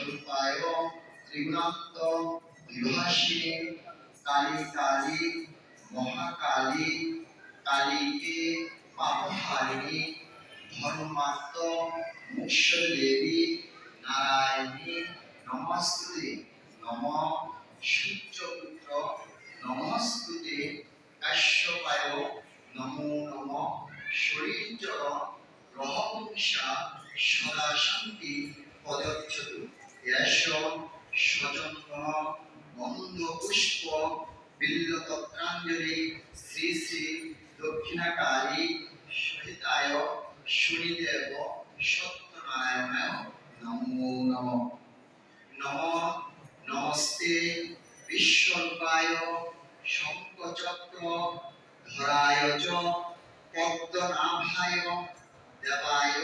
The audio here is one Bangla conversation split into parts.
স্বরূপায় ত্রিগুণাত্ম বিভাসিনী কালী কালী মহাকালী কালীকে পাপহারিণী ধর্মাত্ম মুখ্য দেবী নারায়ণী নমস্তুতে নম সূর্যপুত্র নমস্তুতে কাশ্যপায় নমো নম শরীরচর গ্রহপুংসা সদা শান্তি পদচ্ছতু শনিদেব সত্যনারায়ণায় নমো নমঃ নম নমস্তে বিশ্বরূপায় শঙ্খচক্র ধরায় চ পদ্মনাভায় দেবায়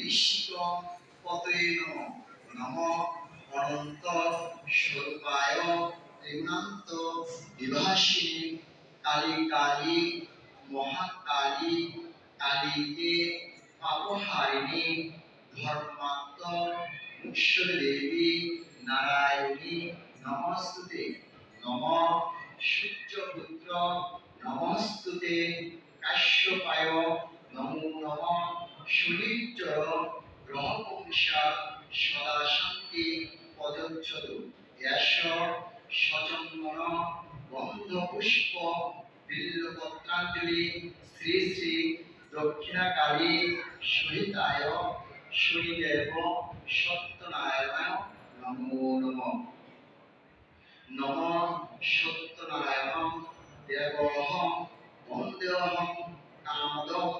ঋষিক নম নম অনন্ত স্বরূপায় ত্রিগুণান্ত বিভাসিনী কালী কালী মহাকালী কালীকে পাপহারিণী ধর্মাত্ম মুখ্য দেবী নারায়ণী, নমস্তুতে। নম সূর্যপুত্র, নমস্তুতে। কাশ্যপায়, নমো নম সুনির্জর গ্রহপুংসা সদা শান্তি পদচ্ছদ ইয়াস সচন্দন গন্ধ পুষ্প বিল্লপত্রাঞ্জলি, শ্রী শ্রী দক্ষিণাকালী সহিতায় শনিদেব সত্যনারায়ণ নমো নম। নম সত্যনারায়ণ দেবহম বন্দেহম কামদম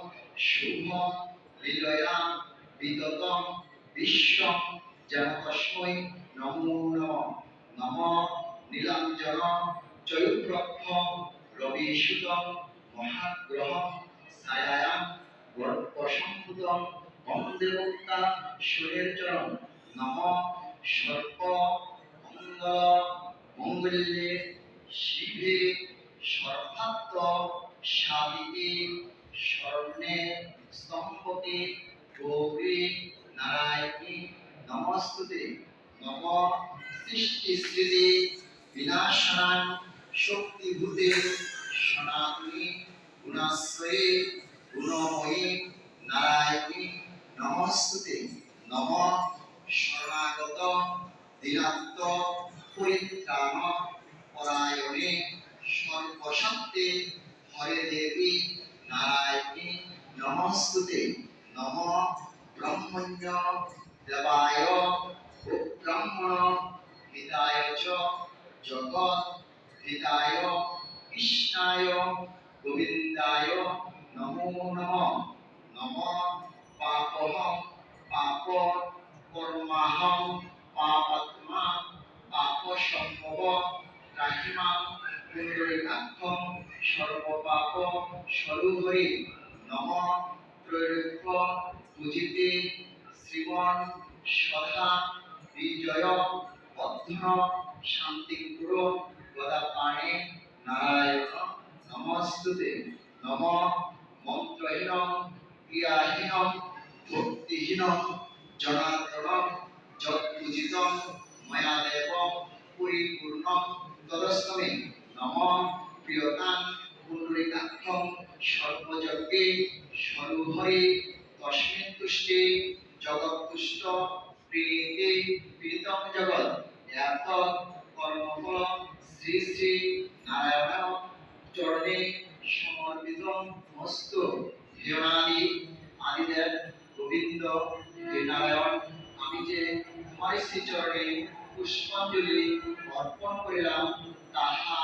শুভম লীলয়া বিদতম বিশ্বম যেন তস্মৈ নমো নম। নম নীলাঞ্জন চৈত্রক্ষ রবিসুতম মহাগ্রহম ছায়ায়াম প্রসম্ভূতম বন্দেবক্তা সুরের্চরম নম সর্প মঙ্গল মঙ্গলে শিবে সর্বাত্ম সাবিতে স্বর্ণে স্তম্ভতে গৌরী নারায়ণী নমস্তুতে। নম সৃষ্টি স্মৃতি বিনাশনাং শক্তিভূতে সনাতনী গুণাশ্রয়ে গুণময়ী নমস্তুতে নম শরণাগত দিনাত্ম পরিত্রাণ পরায়ণে সর্বশক্তি হরে দেবী নারায়ণী নমস্তুতে নম ব্রহ্মণ্য দেবায় ব্রাহ্মণ হিতায় চ জগৎ হিতায় কৃষ্ণায় গোবিন্দায় নমো নমঃ। পাপ কর্মাহম পাপাত্মা পাপ সম্ভব রাহিমাম পুনরিকাক্ষম সর্বপাপ স্বরূপরি নম ত্রৈলোক্য পূজিতে শ্রীমন সদা বিজয় বদ্ধ শান্তিপুর গদাপাণে নম মন্ত্রহীন ক্রিয়াহীন ভক্তিহীন জনার্দন যৎপূজিত ময়া দেব পরিপূর্ণ তদস্তমে নম প্রিয়তাং পুণ্ডরিকাক্ষম সর্বযজ্ঞে সর্বহরে, তস্মিন তুষ্টে জগৎতুষ্ট প্রীতে পীড়িতম জগৎ এত কর্মফল, শ্রী শ্রী নারায়ণ, চরণে সমর্পিত, মস্ত হেয়নাদি আদিদেব, গোবিন্দ নারায়ণ, আমি যে তোমার শ্রীচরণে পুষ্পাঞ্জলি অর্পণ করিলাম, তাহা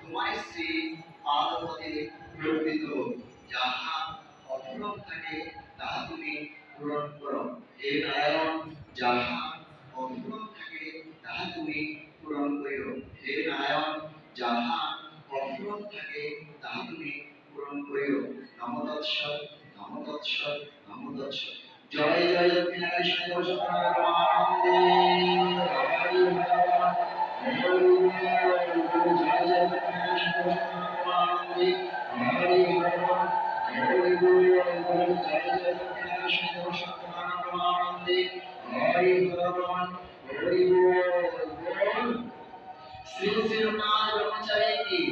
তোমার শ্রী পাদপদে প্রকৃত। যাহা অপূরণ থাকে, তাহা তুমি পূরণ করো। হে নারায়ণ, যাহা অপূরণ থাকে, তাহা তুমি পূরণ করিও। হে নারায়ণ, যাহা অপূরণ থাকে, তাহা তুমি পূরণ করিও। নম তৎসৎ নম তৎসৎ নম তৎসৎ জয় জয় হরি বল বল শ্রী শ্রী রূপাল ব্রহ্মচারী কি?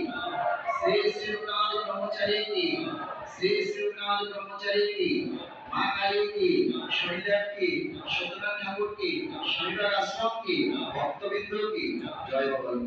শ্রী শ্রী রূপাল ব্রহ্মচারী কি? শ্রী ব্রহ্মচারীকে মা কালীকে কি সত্যনাথ ঠাকুরকে সত্যনারায়ণ আশ্রমকে ভক্তবৃন্দকে জয় ভগবান